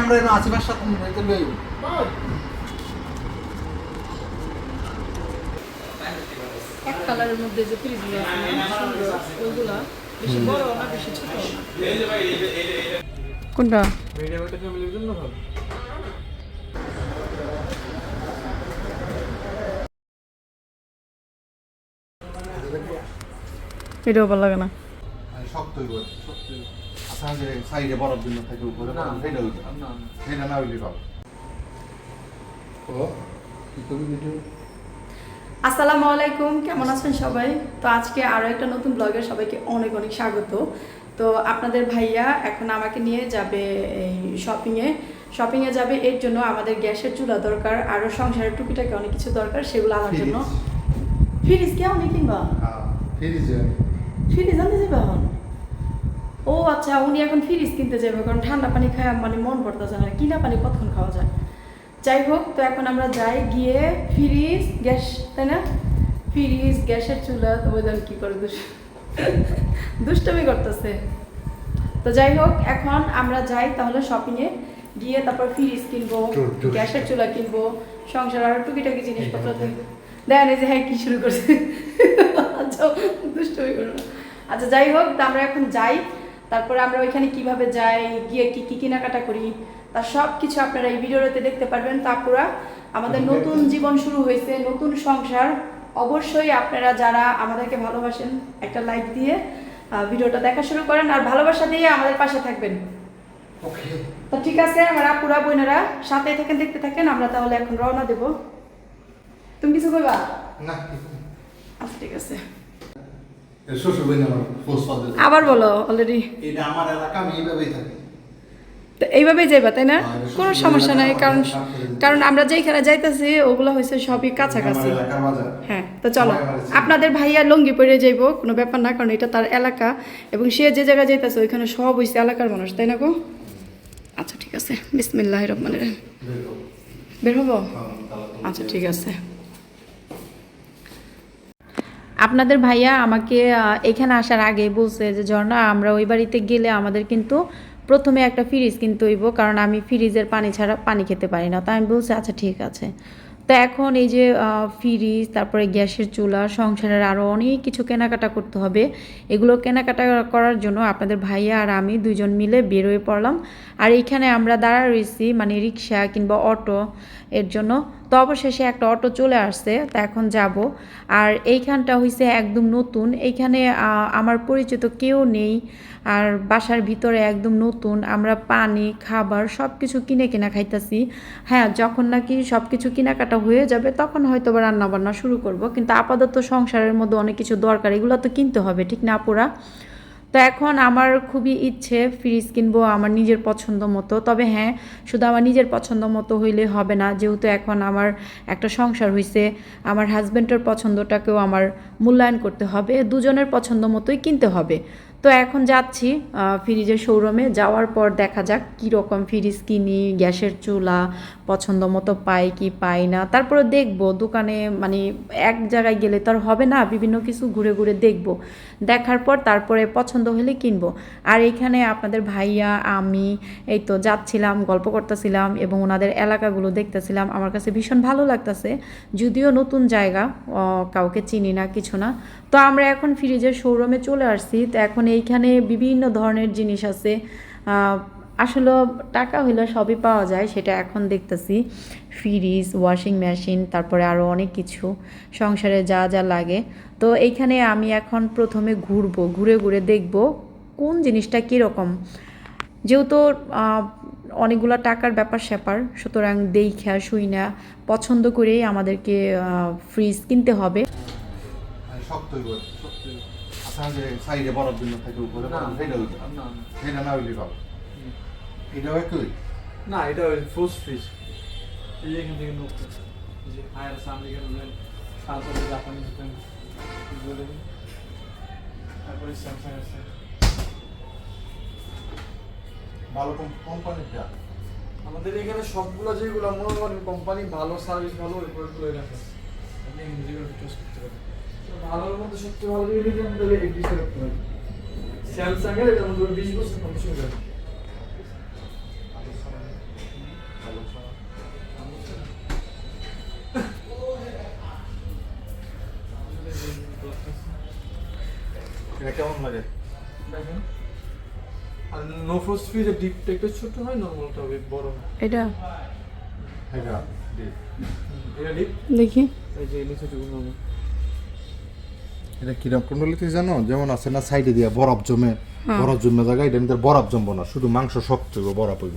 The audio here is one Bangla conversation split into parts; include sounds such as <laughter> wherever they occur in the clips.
আমরা এরকম আশেপাশ সাথে নিতে লই এক কালারের মধ্যে যে ফ্রিজগুলো আছে না, বেশি বড় না বেশি ছোট? কোনটা? মিডিয়াম একটা ফ্যামিলির জন্য ভালো এটাও ভালো লাগে না। শক্ত হইব শক্ত আচ্ছা যে সাইডে বরফ দিন থাকে উপরে না সেটা সেটা না হইলে পাবো। ও কি করবি আসসালামু আলাইকুম কেমন আছেন সবাই? তো আজকে আরও একটা নতুন ব্লগে সবাইকে অনেক অনেক স্বাগত। তো আপনাদের ভাইয়া এখন আমাকে নিয়ে যাবে এই শপিংয়ে শপিংয়ে যাবে এর জন্য আমাদের গ্যাসের চুলা দরকার আরও সংসারের টুকিটাকে অনেক কিছু দরকার সেগুলো আমার জন্য। ফ্রিজ কেমন কিনবা ফ্রিজ ফ্রিজ আনতে যাবে এখন? ও আচ্ছা উনি এখন ফ্রিজ কিনতে যাবে কারণ ঠান্ডা পানি খায় মানে মন পড়তেছে না কিনা পানি কতক্ষণ খাওয়া যায়? যাই হোক তো এখন আমরা যাই গিয়ে ফ্রিজ গ্যাস তাই না? ফ্রিজ গ্যাসের চুলা তো ওদের কি করে দুষ দুষ্টমি করতেছে। তো যাই হোক এখন আমরা যাই তাহলে শপিংয়ে গিয়ে তারপর ফ্রিজ কিনবো। গ্যাসের চুলা কিনবো সংসার আর টুকিটাকি জিনিসপত্র দেখেন এই যে হ্যাঁ কি শুরু করছে? <laughs> আচ্ছা দুষ্টমি করব আচ্ছা যাই হোক তো আমরা এখন যাই। তারপরে আমরা ওইখানে কীভাবে যাই গিয়ে কি কি কেনাকাটা করি তার সব কিছু আপনারা এই ভিডিওতে দেখতে পারবেন। তারপরা আমাদের নতুন জীবন শুরু হয়েছে নতুন সংসার। অবশ্যই আপনারা যারা আমাদেরকে ভালোবাসেন একটা লাইক দিয়ে ভিডিওটা দেখা শুরু করেন আর ভালোবাসা দিয়ে আমাদের পাশে থাকবেন। তো ঠিক আছে আমার আপুরা বোনেরা সাথে থাকেন দেখতে থাকেন আমরা তাহলে এখন রওনা দেব। তুমি কিছু কইবা? না। আচ্ছা ঠিক আছে শ্বশুর বাড়ি আমার পোস্ট পাবে আবার বলো অলরেডি এটা আমার এলাকা আমি এইভাবেই থাকি। এইভাবেই যাইবা তাই না? হ্যাঁ, কোনো সমস্যা নাই কারণ কারণ আমরা যেখানে যাইতেছি ওগুলো হয়েছে সবই কাছাকাছি। এলাকার বাজার। হ্যাঁ তো চলো আপনাদের ভাইয়া লঙ্গি পরে যাইবো কোনো ব্যাপার না কারণ এটা তার এলাকা এবং সে যে জায়গায় যাইতেছে ওইখানে সব হয়েছে এলাকার মানুষ তাই না গো? আচ্ছা ঠিক আছে বিসমিল্লাহ রহমান বের হব? হ্যাঁ, আচ্ছা ঠিক আছে। আপনাদের ভাইয়া আমাকে এখানে আসার আগে বলছে যে ঝর্ণা আমরা ওই বাড়িতে গেলে আমাদের কিন্তু প্রথমে একটা ফ্রিজ কিনতে হইব, কারণ আমি ফ্রিজের পানি ছাড়া পানি খেতে পারি না। তাই আমি বলছি আচ্ছা ঠিক আছে। তো এখন এই যে ফ্রিজ তারপরে গ্যাসের চুলা, সংসারের আরও অনেক কিছু কেনাকাটা করতে হবে। এগুলো কেনাকাটা করার জন্য আপনাদের ভাইয়া আর আমি দুজন মিলে বেরোয় পড়লাম। আর এইখানে আমরা দাঁড়া রয়েছি মানে রিক্সা কিংবা অটো এর জন্য। তো অবশেষে একটা অটো চলে আসছে, তা এখন যাব। আর এইখানটা হইছে একদম নতুন। এইখানে আমার পরিচিত কেউ নেই, আর বাসার ভিতরে একদম নতুন। আমরা পানি, খাবার সব কিছু কিনে কিনা খাইতেছি। হ্যাঁ যখন নাকি সব কিছু কেনাকাটা হয়ে যাবে, তখন হয়তো বা রান্নাবান্না শুরু করব। কিন্তু আপাতত সংসারের মধ্যে অনেক কিছু দরকার, এগুলো তো কিনতে হবে, ঠিক না পুরা তো এখন আমার খুবই ইচ্ছে ফ্রিজ কিনবো আমার নিজের পছন্দ মতো। তবে হ্যাঁ শুধু আমার নিজের পছন্দ মতো হইলে হবে না। যেহেতু এখন আমার একটা সংসার হয়েছে আমার হাজব্যান্ডের পছন্দটাকেও আমার মূল্যায়ন করতে হবে। দুজনের পছন্দ মতোই কিনতে হবে। তো এখন যাচ্ছি ফ্রিজের শোরুমে। যাওয়ার পর দেখা যাক কী রকম ফ্রিজ কিনি, গ্যাসের চুলা, পছন্দ মতো পাই কি পাই না। তারপরে দেখব, দোকানে মানে এক জায়গায় গেলে তো আর হবে না, বিভিন্ন কিছু ঘুরে ঘুরে দেখব। দেখার পর তারপরে পছন্দ হলে কিনবো। আর এখানে আপনাদের ভাইয়া, আমি, এই তো যাচ্ছিলাম, গল্প করতেছিলাম এবং ওনাদের এলাকাগুলো দেখতেছিলাম। আমার কাছে ভীষণ ভালো লাগতেছে। যদিও নতুন জায়গা কাউকে চিনি না, কিছু না। তো আমরা এখন ফ্রিজের শোরুমে চলে আসছি। তো এখন এইখানে বিভিন্ন ধরনের জিনিস আছে। আসলে টাকা হইলে সবই পাওয়া যায়, সেটা এখন দেখতেছি। ফ্রিজ ওয়াশিং মেশিন তারপরে আরও অনেক কিছু, সংসারে যা যা লাগে। তো এইখানে আমি এখন প্রথমে ঘুরবো, ঘুরে ঘুরে দেখব কোন জিনিসটা কীরকম। যেহেতু অনেকগুলো টাকার ব্যাপার স্যাপার, সুতরাং দেখা শুই না পছন্দ করেই আমাদেরকে ফ্রিজ কিনতে হবে। শক্ত হইব শক্ত হইব। আচ্ছা যে সাইডে বরফ দিন থাকে উপরে না সেটা হইবে না সেটা না হইলে পাবো এটাও একই? না এটা ফ্রোজ এই যে এখান থেকে নোক যে হায়ার সামনে গেলে। তারপরে স্যামসাং আছে। ভালো কোম্পানিটা আমাদের এখানে সবগুলো যেগুলো মনে করেন কোম্পানি ভালো সার্ভিস ভালো ওই প্রোডাক্টগুলো রাখে। আপনি এখানে যেগুলো চুজ করতে পারেন। ভালোর মধ্যে সবচেয়ে ভালো যদি নিতে আমি তাহলে কেমন লাগে? দেখেন। আর নো ফ্রস্ট ফ্রি যে ডিপটা একটু ছোট হয় নরমালটা হবে বড় এটা? এটা ডিপ এটা ডিপ দেখি। এই যে নিচে টুকু নরমাল এটা কীরকম কুণ্ডলিতে জানো? যেমন আছে না সাইডে দিয়া বরফ জমে বরফ জমে জায়গা এটা ভিতরে বরফ জমবো না শুধু মাংস শক্ত হইব বরফ হইব।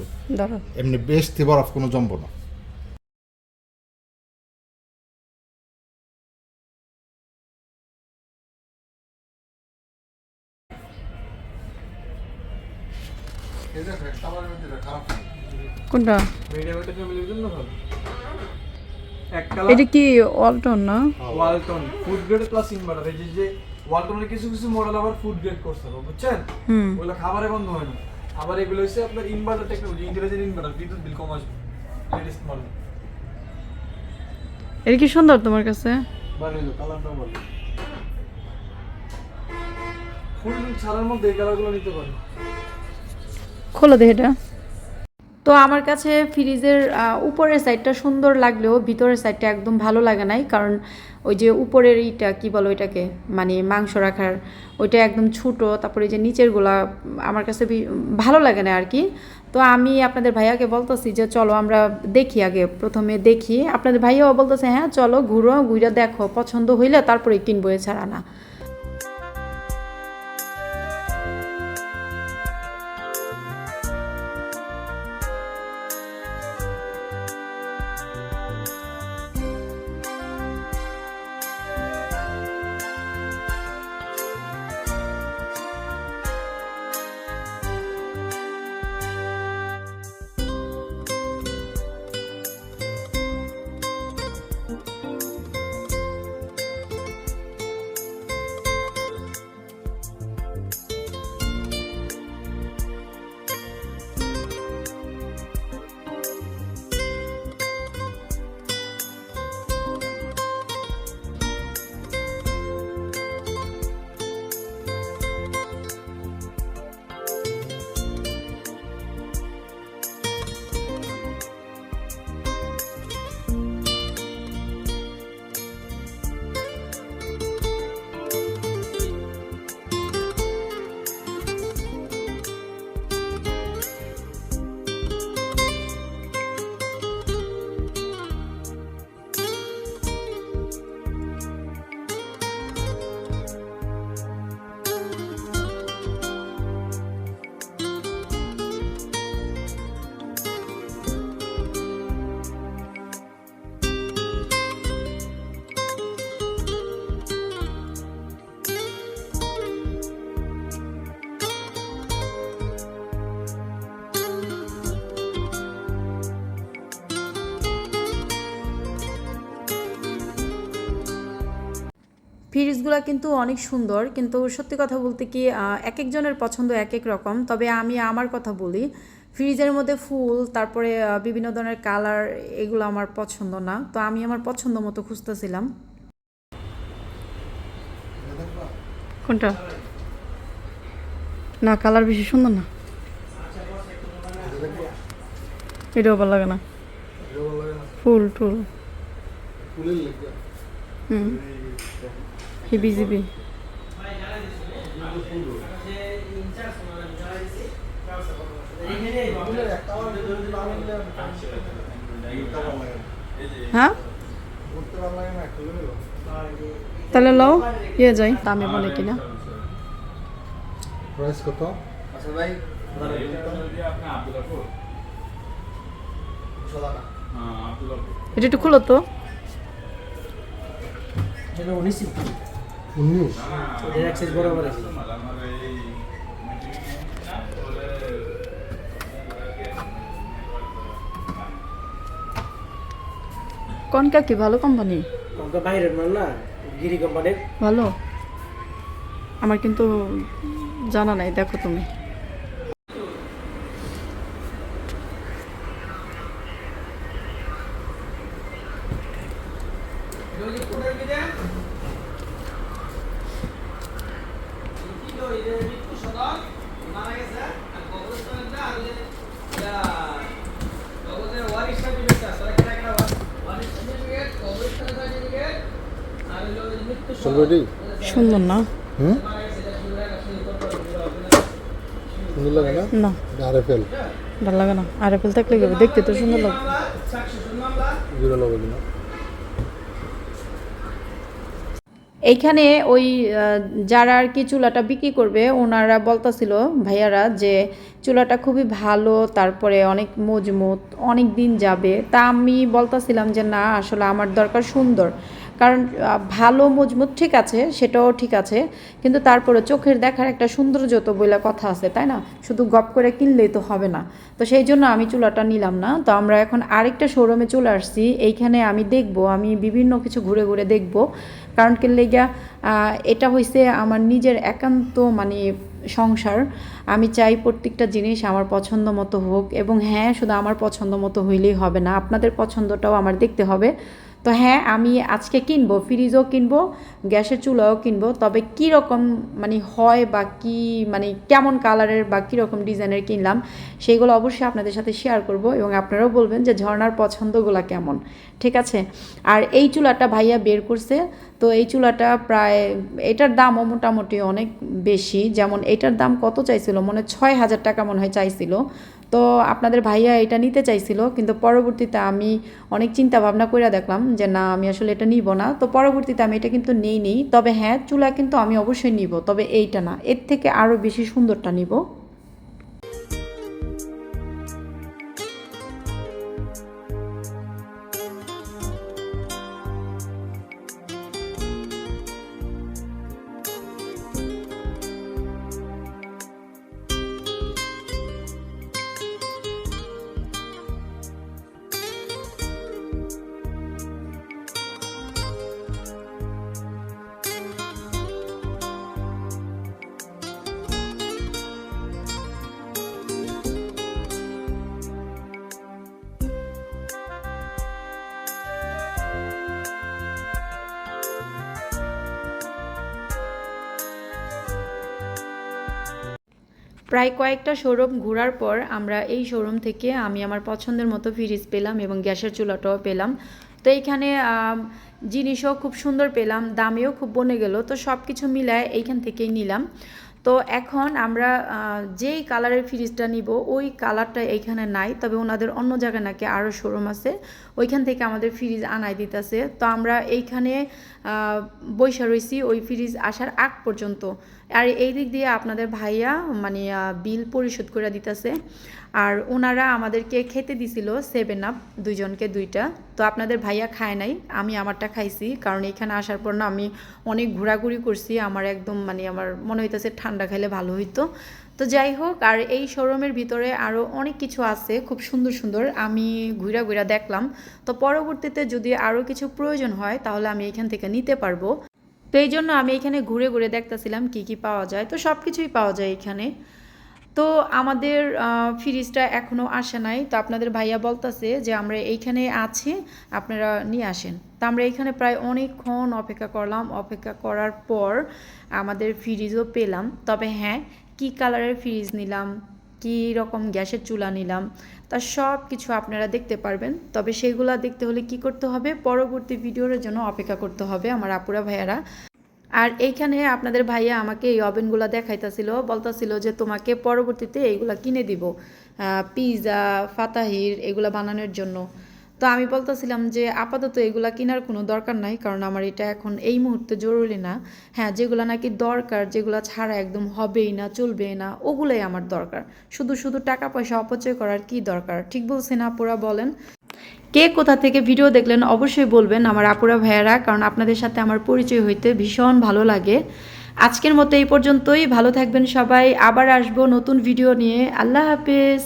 এমনি বেশতে বরফ কোনো জমবো না। কোনটা? মিডিয়াম ফ্যামিলির জন্য ভালো। এটা কি অল্টন না? Walton food grade plus inverter এই যে ওয়ালটনের কিছু কিছু মডেল আবার ফুড গ্রেড করছে বুঝছেন? ওগুলো খাবারে বন্ধ হয় না। আবার এগুলো হচ্ছে আপনার ইনভার্টার টেকনোলজি ইন্টেলিজেন্ট ইনভার্টার বিদ্যুৎ বিল কম আসবে লেটেস্ট মডেল এটা কি সুন্দর তোমার কাছে? ভালো কালারটা ভালো। ফুল ছাড়ার মধ্যে এই কালারগুলো নিতে পারো। খোলা দে এটা। তো আমার কাছে ফ্রিজের উপরের সাইডটা সুন্দর লাগলেও ভিতরের সাইডটা একদম ভালো লাগে নাই। কারণ ওই যে উপরের ইটা, কি বলো এটাকে মানে মাংস রাখার, ওইটা একদম ছোটো। তারপরে যে নিচেরগুলা, আমার কাছে ভালো লাগে না আর কি। তো আমি আপনাদের ভাইয়াকে বলতেছি যে, চলো আমরা দেখি আগে, প্রথমে দেখি। আপনাদের ভাইয়াও বলতেছে হ্যাঁ চলো ঘুরো ঘুরে দেখো, পছন্দ হইলে তারপরে কিনবো, এছাড়া না। ফ্রিজগুলো কিন্তু অনেক সুন্দর কিন্তু সত্যি কথা বলতে কি এক একজনের পছন্দ এক এক রকম। তবে আমি আমার কথা বলি ফ্রিজের মধ্যে ফুল তারপরে বিভিন্ন ধরনের কালার এগুলো আমার পছন্দ না। তো আমি আমার পছন্দ মতো খুঁজতেছিলাম। কোনটা? না কালার বেশি সুন্দর না। এটাও ভালো লাগে না। ফুল টুল। হুম। হিবি জিবি হ্যাঁ তাহলে লও ইয়ে যাই দামে বলে কিনা প্রাইস কত? এটা একটু খুলো তো। এটা উনিশ উনিশ। এটার অ্যাক্সেস বরাবর আছে। কনকা কি ভালো কোম্পানি কনকা বাইরের মাল না গিরি কোম্পানির ভালো? আমার কিন্তু জানা নাই দেখো তুমি। সুন্দর না। হুম? সুন্দর লাগে না? না। আর এফ এল ভালো লাগে না। আর এপেল থাকলে কি দেখতে তো সুন্দর জিরো লগে দিন এইখানে ওই যারা আর কি চুলাটা বিক্রি করবে ওনারা বলতাছিল ভাইয়ারা যে চুলাটা খুবই ভালো তারপরে অনেক মজমুত অনেক দিন যাবে। তা আমি বলতাছিলাম যে না আসলে আমার দরকার সুন্দর। কারণ ভালো মজবুত ঠিক আছে, সেটাও ঠিক আছে, কিন্তু তারপরে চোখের দেখার একটা সৌন্দর্য তো বলে কথা আছে, তাই না? শুধু গপ করে কিনলেই তো হবে না। তো সেই জন্য আমি চুলাটা নিলাম না। তো আমরা এখন আরেকটা শোরুমে চলে আসছি। এইখানে আমি দেখব, আমি বিভিন্ন কিছু ঘুরে ঘুরে দেখব। কারণ কি লেগা এটা হইছে আমার নিজের একান্ত মানে সংসার। আমি চাই প্রত্যেকটা জিনিস আমার পছন্দ মতো হোক এবং হ্যাঁ শুধু আমার পছন্দ মতো হইলেই হবে না। আপনাদের পছন্দটাও আমার দেখতে হবে। তো হ্যাঁ আমি আজকে কিনবো, ফ্রিজও কিনবো, গ্যাসের চুলাও কিনবো, তবে কী রকম মানে হয় বা কি মানে কেমন কালারের বা কী রকম ডিজাইনের কিনলাম, সেইগুলো অবশ্যই আপনাদের সাথে শেয়ার করব এবং আপনারাও বলবেন যে ঝর্নার পছন্দগুলো কেমন, ঠিক আছে? আর এই চুলাটা ভাইয়া বের করছে, তো এই চুলাটা প্রায় এটার দামও মোটামুটি অনেক বেশি, যেমন এটার দাম কত চাইছিল? মনে ছয় হাজার টাকা মনে হয় চাইছিল তো আপনাদের ভাইয়া এটা নিতে চাইছিল, কিন্তু পরবর্তীতে আমি অনেক চিন্তা ভাবনা করে দেখলাম যে না, আমি আসলে এটা নিব না। তো পরবর্তীতে আমি এটা কিন্তু নেই নেই তবে হ্যাঁ চুলা কিন্তু আমি অবশ্যই নিব, তবে এইটা না। এর থেকে আরও বেশি সুন্দরটা নিব। প্রায় কয়েকটা শোরুম ঘোরার পর আমরা এই শোরুম থেকে আমি আমার পছন্দের মতো ফ্রিজ পেলাম এবং গ্যাসের চুলাটাও পেলাম। তো এইখানে জিনিসও খুব সুন্দর পেলাম, দামেও খুব বনে গেল, তো সব কিছু মিলায় এইখান থেকেই নিলাম। তো এখন আমরা যেই কালারের ফ্রিজটা নিব, ওই কালারটা এইখানে নাই, তবে ওনাদের অন্য জায়গায় নাকি আরও শোরুম আছে, ওইখান থেকে আমাদের ফ্রিজ আনাই দিতেছে। তো আমরা এইখানে বৈশা রয়েছি ওই ফ্রিজ আসার আগ পর্যন্ত। আর এই দিক দিয়ে আপনাদের ভাইয়া মানে বিল পরিশোধ করে দিতেছে। আর ওনারা আমাদেরকে খেতে দিছিল সেভেন আপ দুইজনকে দুইটা। তো আপনাদের ভাইয়া খায় নাই, আমি আমারটা খাইছি, কারণ এখানে আসার পর না আমি অনেক ঘোরাঘুরি করছি, আমার একদম মানে আমার মনে হইতেছে ঠান্ডা খাইলে ভালো হইতো। তো যাই হোক, আর এই শোরুমের ভিতরে আরও অনেক কিছু আছে, খুব সুন্দর সুন্দর, আমি ঘুরা ঘুরা দেখলাম। তো পরবর্তীতে যদি আরও কিছু প্রয়োজন হয়, তাহলে আমি এখান থেকে নিতে পারব। তো এই জন্য আমি এখানে ঘুরে ঘুরে দেখতেছিলাম কি কি পাওয়া যায়, তো সব কিছুই পাওয়া যায় এখানে। তো আমাদের ফ্রিজটা এখনও আসে নাই। তো আপনাদের ভাইয়া বলতেছে যে আমরা এইখানে আছি, আপনারা নিয়ে আসেন। তো আমরা এখানে প্রায় অনেকক্ষণ অপেক্ষা করলাম। অপেক্ষা করার পর আমাদের ফ্রিজও পেলাম। তবে হ্যাঁ কি কালারের ফ্রিজ নিলাম, কী রকম গ্যাসের চুলা নিলাম, তা সব কিছু আপনারা দেখতে পারবেন। তবে সেগুলো দেখতে হলে কি করতে হবে? পরবর্তী ভিডিওর জন্য অপেক্ষা করতে হবে আমার আপুরা ভাইয়ারা। আর এইখানে আপনাদের ভাইয়া আমাকে এই ওভেনগুলো দেখাইতেছিল, বলতাছিল যে তোমাকে পরবর্তীতে এইগুলা কিনে দিব পিৎজা ফাতাহির এগুলা বানানোর জন্য। তো আমি বলতেছিলাম যে আপাতত এগুলা কেনার কোনো দরকার নাই, কারণ আমার এটা এখন এই মুহূর্তে জরুরি না। হ্যাঁ যেগুলো নাকি দরকার, যেগুলো ছাড়া একদম হবেই না, চলবেই না, ওগুলোই আমার দরকার। শুধু শুধু টাকা পয়সা অপচয় করার কি দরকার? ঠিক বলছেন আপুরা, বলেন। কে কোথা থেকে ভিডিও দেখলেন অবশ্যই বলবেন আমার আপুরা ভাইয়ারা, কারণ আপনাদের সাথে আমার পরিচয় হইতে ভীষণ ভালো লাগে। আজকের মতো এই পর্যন্তই, ভালো থাকবেন সবাই, আবার আসব নতুন ভিডিও নিয়ে। আল্লাহ হাফেজ।